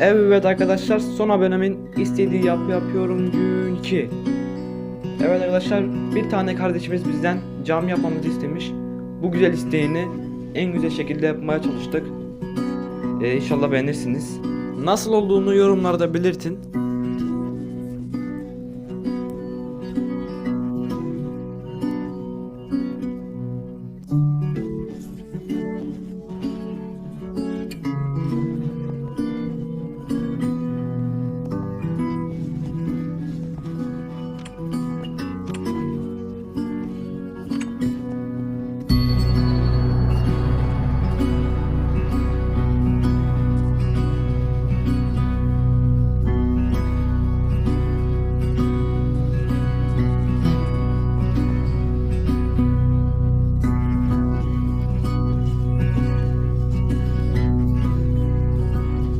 Evet arkadaşlar son abonemin istediği yapı yapıyorum gün 2. Evet arkadaşlar bir tane kardeşimiz bizden cam yapmamızı istemiş. Bu güzel isteğini en güzel şekilde yapmaya çalıştık. Ee, inşallah beğenirsiniz. Nasıl olduğunu yorumlarda belirtin.